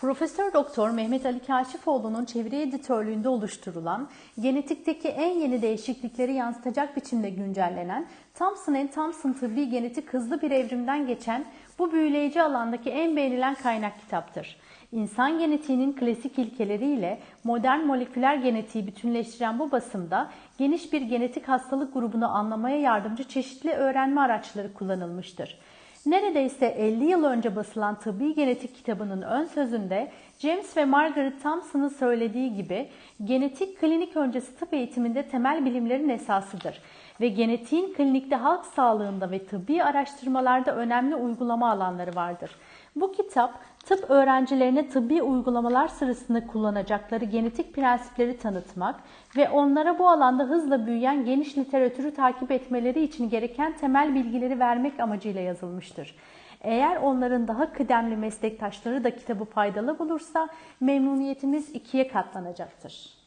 Profesör Doktor Mehmet Ali Kaşifoğlu'nun çeviri editörlüğünde oluşturulan, genetikteki en yeni değişiklikleri yansıtacak biçimde güncellenen, Thompson Thompson tıbbi genetik hızlı bir evrimden geçen bu büyüleyici alandaki en beğenilen kaynak kitaptır. İnsan genetiğinin klasik ilkeleriyle modern moleküler genetiği bütünleştiren bu basımda geniş bir genetik hastalık grubunu anlamaya yardımcı çeşitli öğrenme araçları kullanılmıştır. Neredeyse 50 yıl önce basılan tıbbi genetik kitabının ön sözünde James ve Margaret Thompson'ın söylediği gibi genetik klinik öncesi tıp eğitiminde temel bilimlerin esasıdır ve genetiğin klinikte halk sağlığında ve tıbbi araştırmalarda önemli uygulama alanları vardır. Bu kitap tıp öğrencilerine tıbbi uygulamalar sırasında kullanacakları genetik prensipleri tanıtmak ve onlara bu alanda hızla büyüyen geniş literatürü takip etmeleri için gereken temel bilgileri vermek amacıyla yazılmıştır. Eğer onların daha kıdemli meslektaşları da kitabı faydalı bulursa memnuniyetimiz ikiye katlanacaktır.